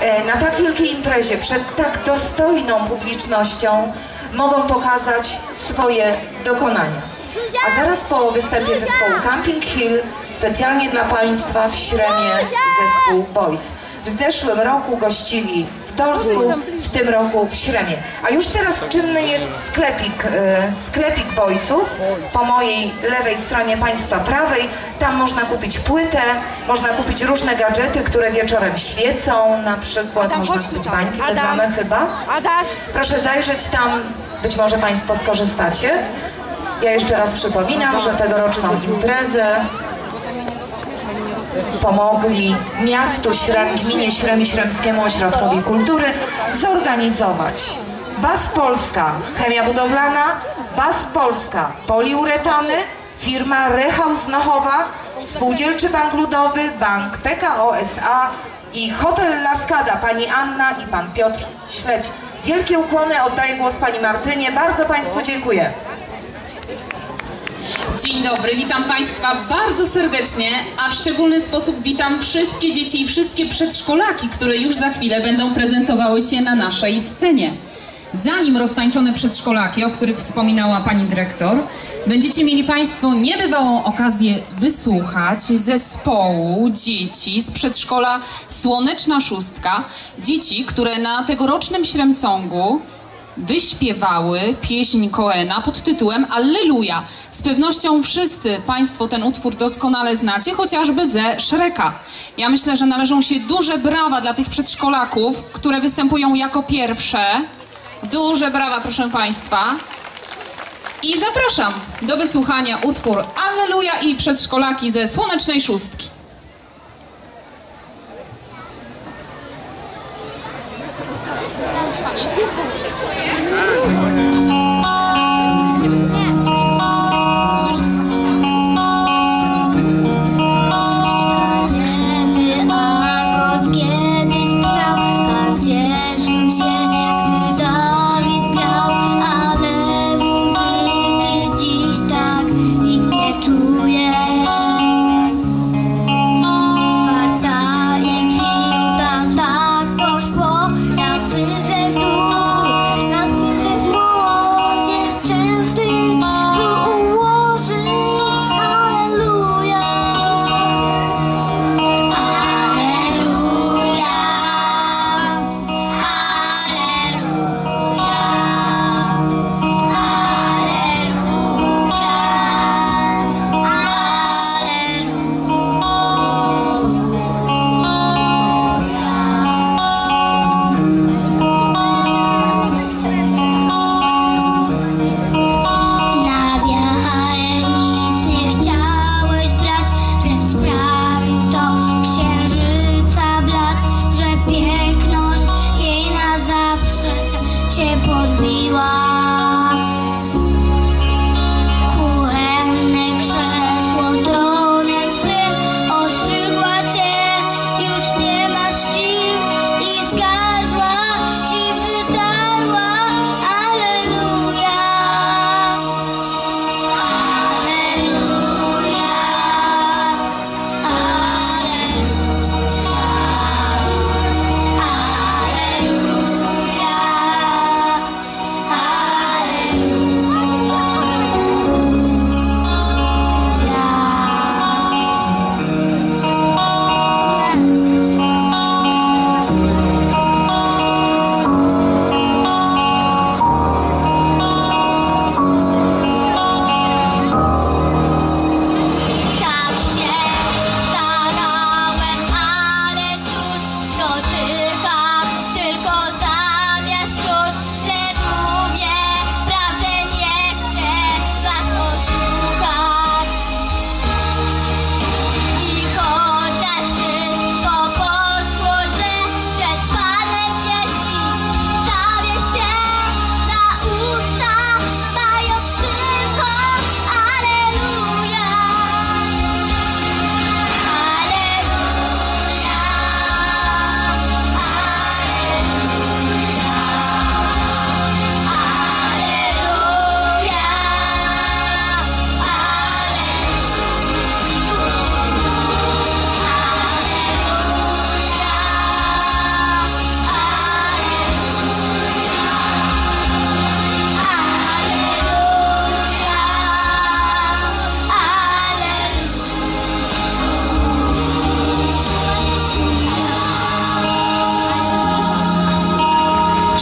e, na tak wielkiej imprezie, przed tak dostojną publicznością mogą pokazać swoje dokonania. A zaraz po występie zespołu Camping Hill specjalnie dla Państwa w Śremie zespół Boys. W zeszłym roku gościli Dolsku, w tym roku w Śremie. A już teraz czynny jest sklepik, e, sklepik Boysów po mojej lewej stronie Państwa prawej. Tam można kupić płytę, można kupić różne gadżety, które wieczorem świecą, na przykład można kupić bańki wydane chyba. Adaś, Proszę zajrzeć tam, być może Państwo skorzystacie. Ja jeszcze raz przypominam, że tegoroczną imprezę pomogli miastu Śrem, gminie Śrem i Śremskiemu Ośrodkowi Kultury zorganizować Bas Polska, chemia budowlana, Bas Polska, poliuretany, firma Rehaus Nochowa, Spółdzielczy Bank Ludowy, Bank PKO SA i Hotel Laskada, pani Anna i pan Piotr Śledź. Wielkie ukłony, oddaję głos pani Martynie. Bardzo Państwu dziękuję. Dzień dobry, witam Państwa bardzo serdecznie, a w szczególny sposób witam wszystkie dzieci i wszystkie przedszkolaki, które już za chwilę będą prezentowały się na naszej scenie. Zanim roztańczone przedszkolaki, o których wspominała pani dyrektor, będziecie mieli Państwo niebywałą okazję wysłuchać zespołu dzieci z przedszkola Słoneczna Szóstka. Dzieci, które na tegorocznym Śremsongu wyśpiewały pieśń Koena pod tytułem Alleluja. Z pewnością wszyscy Państwo ten utwór doskonale znacie, chociażby ze Szreka. Ja myślę, że należą się duże brawa dla tych przedszkolaków, które występują jako pierwsze. Duże brawa, proszę Państwa. I zapraszam do wysłuchania utwór Alleluja i przedszkolaki ze Słonecznej Szóstki. e do público.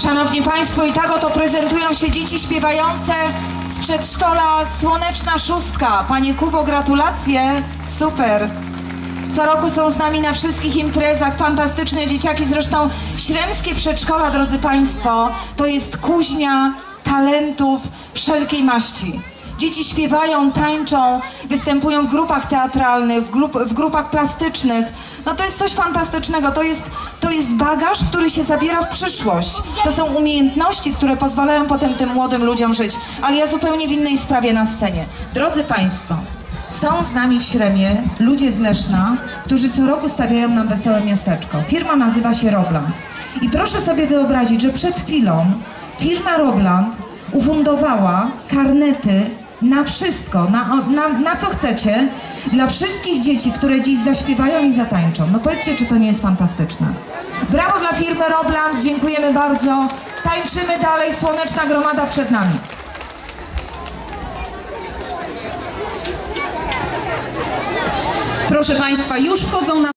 Szanowni Państwo, i tak oto prezentują się dzieci śpiewające z przedszkola Słoneczna Szóstka. Panie Kubo, gratulacje. Super. Co roku są z nami na wszystkich imprezach fantastyczne dzieciaki. Zresztą Śremskie Przedszkola, drodzy Państwo, to jest kuźnia talentów wszelkiej maści. Dzieci śpiewają, tańczą, występują w grupach teatralnych, w, grup, w grupach plastycznych. No to jest coś fantastycznego. To jest, to jest bagaż, który się zabiera w przyszłość. To są umiejętności, które pozwalają potem tym młodym ludziom żyć. Ale ja zupełnie w innej sprawie na scenie. Drodzy Państwo, są z nami w Śremie ludzie z Leszna, którzy co roku stawiają nam wesołe miasteczko. Firma nazywa się Robland. I proszę sobie wyobrazić, że przed chwilą firma Robland ufundowała karnety na wszystko, na, na, na co chcecie, dla wszystkich dzieci, które dziś zaśpiewają i zatańczą. No powiedzcie, czy to nie jest fantastyczne. Brawo dla firmy Robland, dziękujemy bardzo. Tańczymy dalej, słoneczna gromada przed nami. Proszę Państwa, już wchodzą na